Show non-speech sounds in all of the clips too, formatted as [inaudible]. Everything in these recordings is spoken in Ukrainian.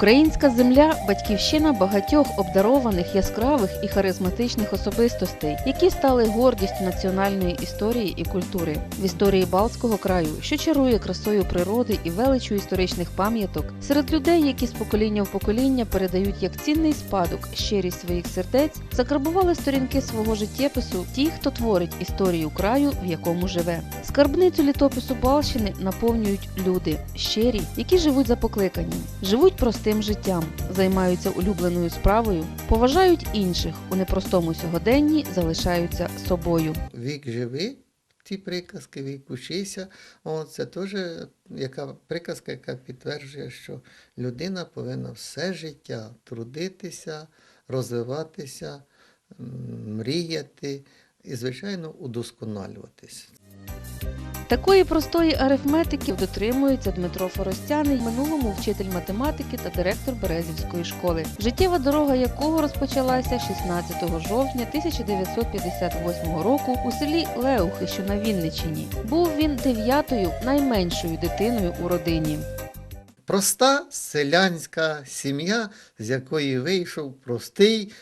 Українська земля батьківщина багатьох обдарованих, яскравих і харизматичних особистостей, які стали гордістю національної історії і культури в історії Балтського краю, що чарує красою природи і величу історичних пам'яток, серед людей, які з покоління в покоління передають як цінний спадок щирість своїх сердець, закарбували сторінки свого життєпису ті, хто творить історію краю, в якому живе. Скарбницю літопису Балщини наповнюють люди щирі, які живуть за покликанням, живуть простим життям, займаються улюбленою справою, поважають інших у непростому сьогоденні, залишаються собою. Вік живи, ті приказки, вік учися. Це теж яка приказка, яка підтверджує, що людина повинна все життя трудитися, розвиватися, мріяти і, звичайно, удосконалюватися. Такої простої арифметики дотримується Дмитро Форостяний, в минулому вчитель математики та директор Березівської школи, життєва дорога якого розпочалася 16 жовтня 1958 року у селі Леухи, що на Вінниччині. Був він дев'ятою найменшою дитиною у родині. Проста селянська сім'я, з якої вийшов простий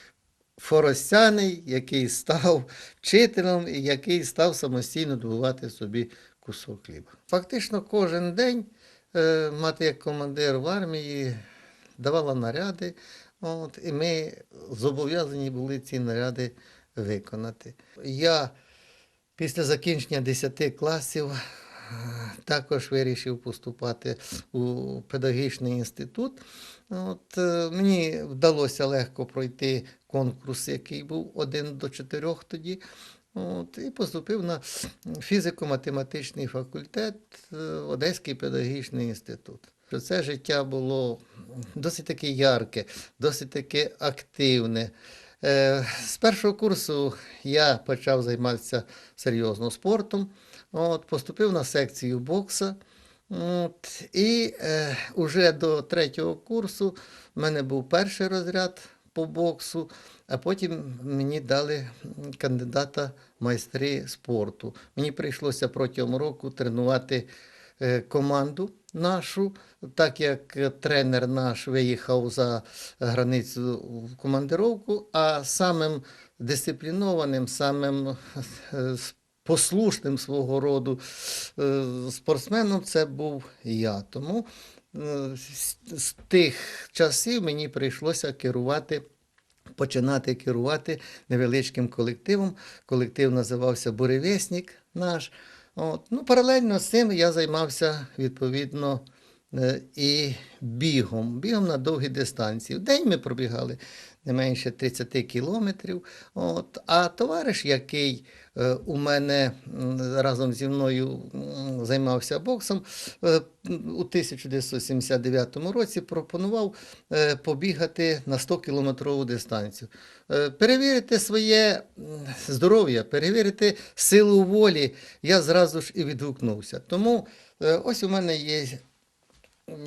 форостяний, який став вчителем і який став самостійно добувати собі кусок хліба. Фактично кожен день е, мати як командир в армії давала наряди, от, і ми зобов'язані були ці наряди виконати. Я після закінчення 10 класів е, також вирішив поступати у педагогічний інститут. От, е, мені вдалося легко пройти конкурс, який був один до чотирьох тоді. От, і поступив на фізико-математичний факультет е, Одеський педагогічний інститут. Це життя було досить таки ярке, досить таки активне. Е, З першого курсу я почав займатися серйозно спортом. От, поступив на секцію бокса. От, і е, уже до третього курсу в мене був перший розряд по боксу, а потім мені дали кандидата майстри спорту. Мені прийшлося протягом року тренувати е, команду нашу, так як тренер наш виїхав за границю в командировку, а самим дисциплінованим, самим е, послушним свого роду е, спортсменом це був я. Тому з- з тих часів мені прийшлося керувати. Починати керувати невеличким колективом. Колектив називався Буревісник наш. От. Ну, паралельно з цим я займався відповідно е, і бігом, бігом на довгі дистанції. В день ми пробігали не менше 30 кілометрів. От. А товариш, який е, у мене разом зі мною займався боксом, е, у 1979 році пропонував е, побігати на 100 кілометрову дистанцію. Перевірити своє здоров'я, перевірити силу волі, я зразу ж і відгукнувся. Тому ось у мене є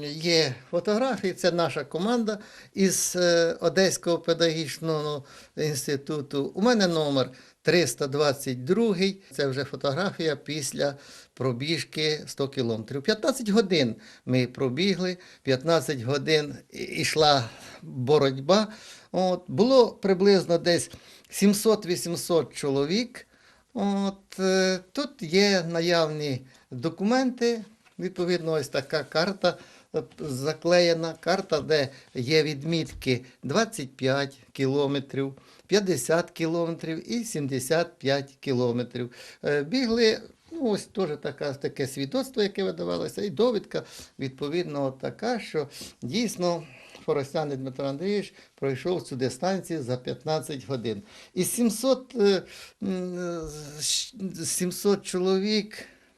Є фотографії, це наша команда із е, Одеського педагогічного інституту. У мене номер 322. Це вже фотографія після пробіжки 100 кілометрів. 15 годин ми пробігли, 15 годин йшла боротьба. От, було приблизно десь 700-800 чоловік. От, е, тут є наявні документи. Відповідно, ось така карта е, заклеєна, карта, де є відмітки 25 кілометрів, 50 кілометрів і 75 кілометрів. Е, Бігли, ну ось теж така, таке свідоцтво, яке видавалося, і довідка, відповідно, така, що дійсно. Форостяний Дмитро Андрійович пройшов цю дистанцію за 15 годин. Із 700, е, м, е, з 700 чоловік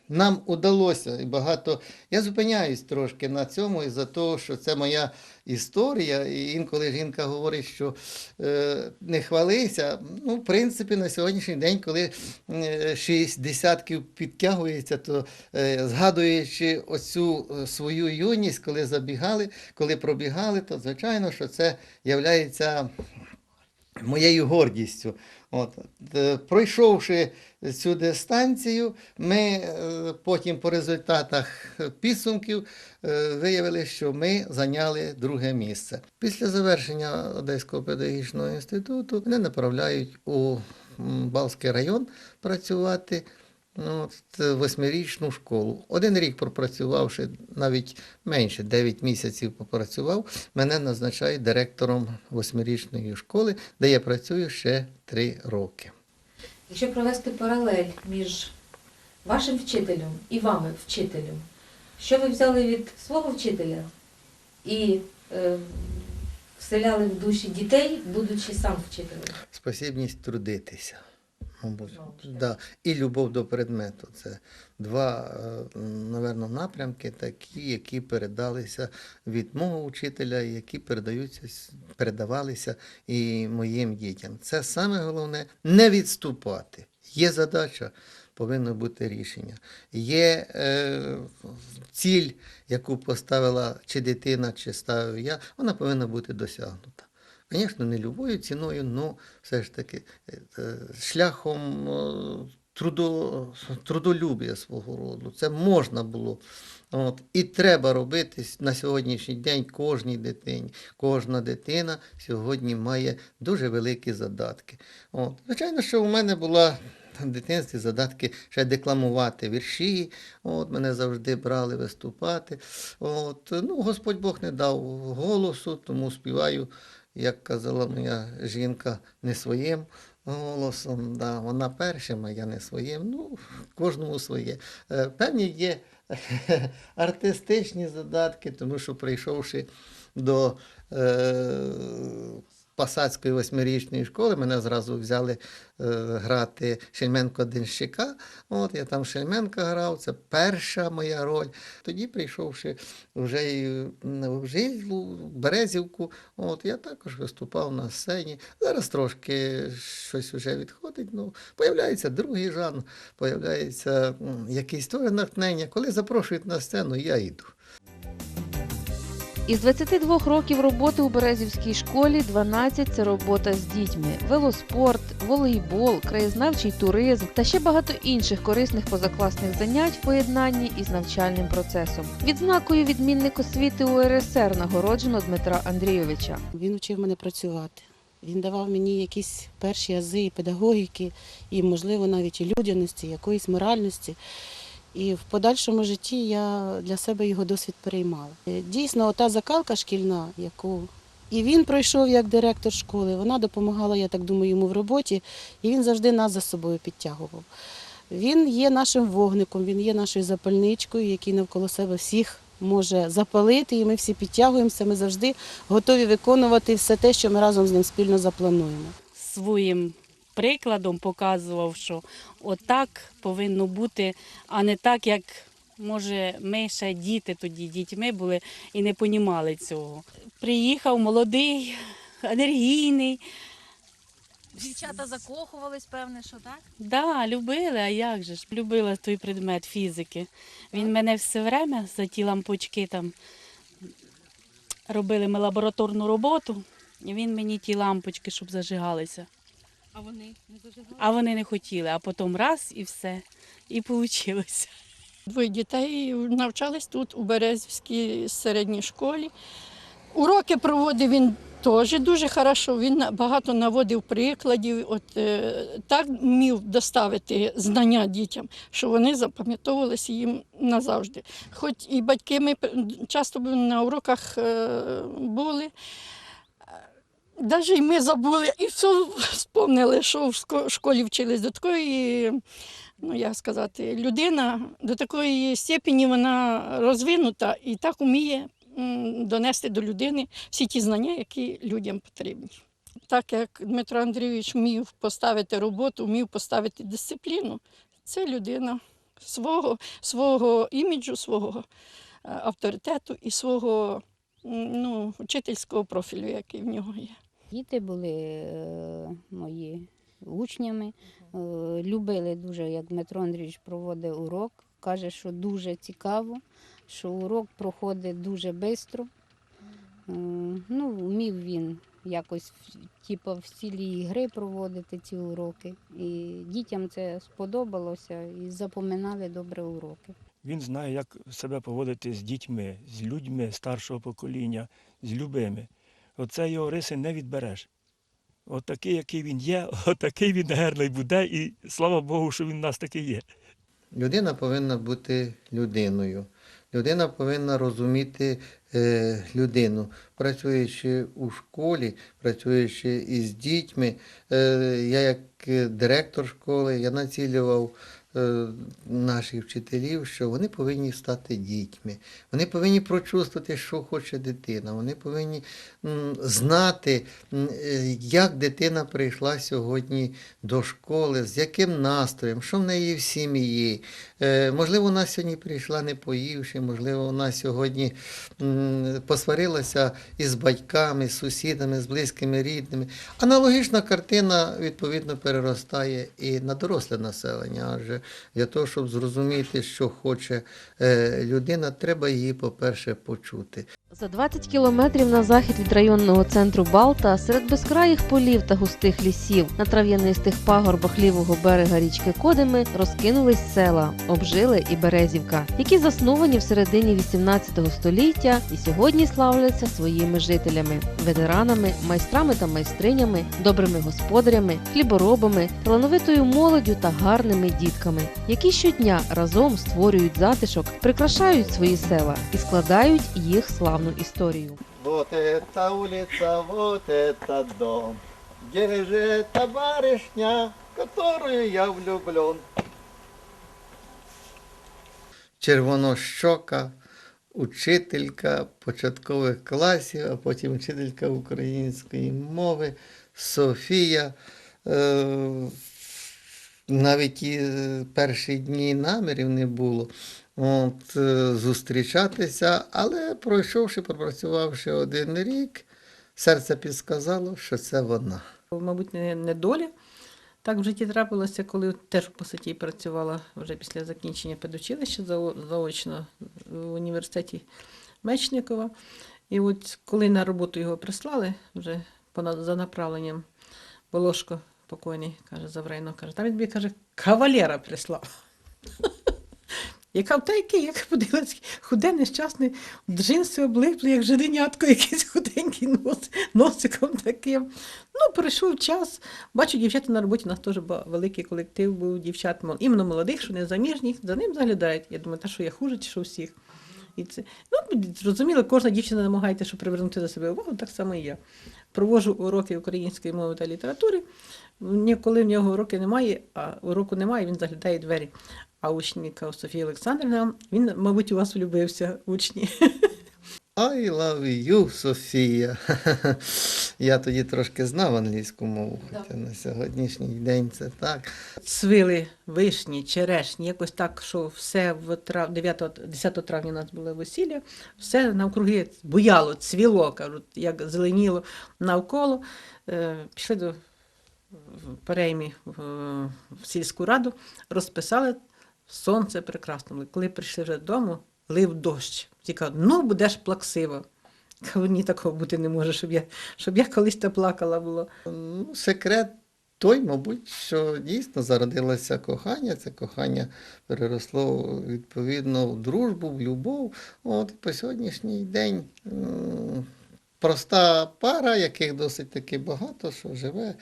нам удалося і багато. Я зупиняюсь трошки на цьому із-за того, що це моя історія. І інколи жінка говорить, що е, не хвалися. Ну, в принципі, на сьогоднішній день, коли е, шість десятків підтягується, то е, згадуючи оцю е, свою юність, коли забігали, коли пробігали, то звичайно, що це являється моєю гордістю. От. Е, Пройшовши цю дистанцію, ми е, потім по результатах підсумків е, виявили, що ми зайняли друге місце. Після завершення Одеського педагогічного інституту мене направляють у Балський район працювати. Ну, е, восьмирічну школу. Один рік пропрацювавши, навіть менше, 9 місяців попрацював, мене назначають директором восьмирічної школи, де я працюю ще 3 роки. Якщо провести паралель між вашим вчителем і вами, вчителем, що ви взяли від свого вчителя і е, вселяли в душі дітей, будучи сам вчителем? Спосібність трудитися. Да. І любов до предмету. Це два, е, напевно, напрямки такі, які передалися від мого вчителя, які передаються, передавалися і моїм дітям. Це саме головне не відступати. Є задача, повинно бути рішення. Є е, ціль, яку поставила чи дитина, чи ставив я, вона повинна бути досягнута. Звісно, не любою ціною, але все ж таки е, шляхом е, трудо, трудолюбія свого роду. Це можна було. От. І треба робити на сьогоднішній день кожній дитині. Кожна дитина сьогодні має дуже великі задатки. От. Звичайно, що у мене була в дитинстві задатки ще декламувати вірші. От, мене завжди брали виступати. От, ну, Господь Бог не дав голосу, тому співаю, як казала моя жінка, не своїм голосом. Да, вона першим, а я не своїм. Ну, кожному своє. Е, Певні є [laughs] артистичні задатки, тому що прийшовши до е, Посадської восьмирічної школи, мене зразу взяли е, грати Шельменко Денщика. От я там Шельменка грав, це перша моя роль. Тоді, прийшовши вже і в Жилу, Березівку, от я також виступав на сцені. Зараз трошки щось вже відходить. Ну, появляється другий жанр, появляється якийсь теж натхнення. Коли запрошують на сцену, я йду. Із 22 років роботи у Березівській школі 12 – це робота з дітьми, велоспорт, волейбол, краєзнавчий туризм та ще багато інших корисних позакласних занять в поєднанні із навчальним процесом. Відзнакою відмінник освіти УРСР нагороджено Дмитра Андрійовича. Він вчив мене працювати. Він давав мені якісь перші ази педагогіки, і, можливо, навіть і людяності, якоїсь моральності. І в подальшому житті я для себе його досвід переймала. Е, Дійсно, ота закалка шкільна, яку і він пройшов як директор школи, вона допомагала, я так думаю, йому в роботі, і він завжди нас за собою підтягував. Він є нашим вогником, він є нашою запальничкою, який навколо себе всіх може запалити, і ми всі підтягуємося. Ми завжди готові виконувати все те, що ми разом з ним спільно заплануємо. своїм прикладом показував, що отак повинно бути, а не так, як може ми ще діти тоді дітьми були і не понімали цього. Приїхав молодий, енергійний. Дівчата закохувались, певне, що так? Да, любили, а як же ж? Любила той предмет фізики. Він мене все время за ті лампочки там робили ми лабораторну роботу, і він мені ті лампочки, щоб зажигалися. А вони не зажигали? А вони не хотіли, а потім раз і все. І вийшло. Двоє дітей навчались тут, у Березівській середній школі. Уроки проводив він теж дуже хорошо. Він багато наводив прикладів. От е, так вмів доставити знання дітям, що вони запам'ятовувалися їм назавжди. Хоч і батьки ми часто на уроках е, були. Навіть і ми забули і все вспомнили, що в школі вчились до такої, ну як сказати, людина до такої степені вона розвинута і так вміє донести до людини всі ті знання, які людям потрібні. Так як Дмитро Андрійович вмів поставити роботу, вмів поставити дисципліну, це людина свого, свого іміджу, свого е, авторитету і свого ну, вчительського профілю, який в нього є. Діти були е, мої учнями, е, любили дуже, як Дмитро Андрійович проводив урок. Каже, що дуже цікаво, що урок проходить дуже швидко. Ну, вмів він якось в- типу, в стилі ігри проводити ці уроки. І дітям це сподобалося і запоминали добре уроки. Він знає, як себе поводити з дітьми, з людьми старшого покоління, з любими. Оце його риси не відбереш. От який він є, [laughs] от він гарний буде, і слава Богу, що він у нас такий є. Людина повинна бути людиною. Людина повинна розуміти е, людину, працюючи у школі, працюючи із дітьми. Е, я як директор школи, я націлював наших вчителів, що вони повинні стати дітьми. Вони повинні прочувствувати, що хоче дитина. Вони повинні знати, е, як дитина прийшла сьогодні до школи, з яким настроєм, що в неї в сім'ї. Е, Можливо, вона сьогодні прийшла не поївши, можливо, вона сьогодні посварилася із батьками, з сусідами, з близькими рідними. Аналогічна картина, відповідно, переростає і на доросле населення. Адже для того, щоб зрозуміти, що хоче е, людина, треба її, по-перше, почути. За 20 кілометрів на захід від районного центру Балта, серед безкраїх полів та густих лісів, на трав'янистих пагорбах лівого берега річки Кодими розкинулись села Обжили і Березівка, які засновані в середині 18 століття і сьогодні славляться своїми жителями, ветеранами, майстрами та майстринями, добрими господарями, хліборобами, талановитою молоддю та гарними дітками, які щодня разом створюють затишок, прикрашають свої села і складають їх славну історію. Вот эта улица, вот этот дом, где же та барышня, в которую я влюблен. Червонощока, учителька початкових класів, а потім вчителька української мови Софія. Е, навіть і е, перші дні намірів не було от, е, зустрічатися, але пройшовши, пропрацювавши один рік, серце підсказало, що це вона. Мабуть, не доля. Так в житті трапилося, коли теж по суті працювала вже після закінчення педучилища заочно в університеті Мечникова. І от коли на роботу його прислали, вже за направленням Волошко покойний, каже, Заврейно, каже, там він каже, кавалера прислав. Яка та який, як подивилась, худе, нещасний, джинси облипли, як жиденятко, [laughs] якийсь худенький нос, носиком таким. Ну, пройшов час. Бачу, дівчата на роботі у нас теж великий колектив був дівчат, іменно молодих, що не заміжніх, за ним заглядають. Я думаю, та що я хуже, чи що всіх. І це, ну, зрозуміло, кожна дівчина намагається, щоб привернути до себе увагу, так само і я. Провожу уроки української мови та літератури. Ні- Коли в нього уроки немає, а уроку немає, він заглядає двері. А учника Софія Олександрівна, він, мабуть, у вас влюбився, учні. I love you, Софія. [laughs] Я тоді трошки знав англійську мову, хоча на сьогоднішній день це так. Цвили вишні, черешні, якось так, що все в трав... 9, 10 травня у нас було весілля, все навкруги буяло, цвіло, кажуть, як зеленіло навколо. Е, Пішли до Переймі в сільську раду, розписали сонце прекрасно. Коли прийшли вже додому, лив дощ. Ті кажуть, ну будеш плаксива. Кажу, ні, такого бути не може, щоб я, щоб я колись та плакала було. Ну, секрет той, мабуть, що дійсно зародилося кохання. Це кохання переросло відповідно в дружбу, в любов. От і по сьогоднішній день проста пара, яких досить таки багато, що живе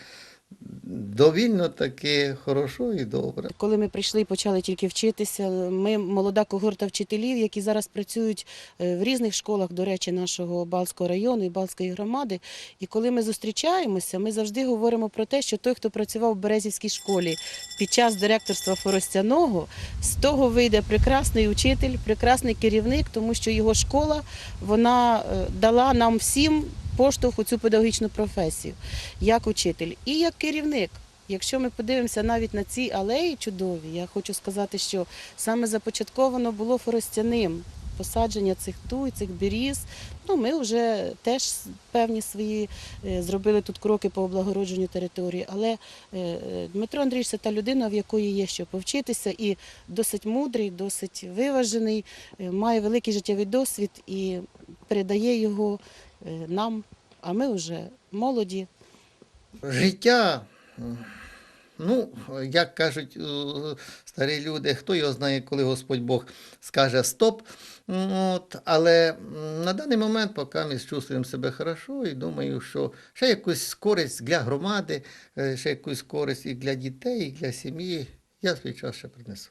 довільно таки хорошо і добре. Коли ми прийшли і почали тільки вчитися, ми молода когорта вчителів, які зараз працюють е, в різних школах, до речі, нашого Балтського району і Балтської громади. І коли ми зустрічаємося, ми завжди говоримо про те, що той, хто працював в Березівській школі під час директорства Форостяного, з того вийде прекрасний учитель, прекрасний керівник, тому що його школа вона е, дала нам всім поштовх у цю педагогічну професію як учитель і як керівник. Якщо ми подивимося навіть на ці алеї чудові, я хочу сказати, що саме започатковано було форостяним посадження цих туй, цих беріз. Ну, ми вже теж певні свої е, зробили тут кроки по облагородженню території. Але е, Дмитро Андрійович це та людина, в якої є що повчитися, і досить мудрий, досить виважений, е, має великий життєвий досвід і передає його нам. А ми вже молоді. Життя, ну, як кажуть е, старі люди, хто його знає, коли Господь Бог скаже стоп. От, але на даний момент, поки ми чувствуємо себе хорошо, і думаю, що ще якусь користь для громади, е, ще якусь користь і для дітей, і для сім'ї, я свій час ще принесу.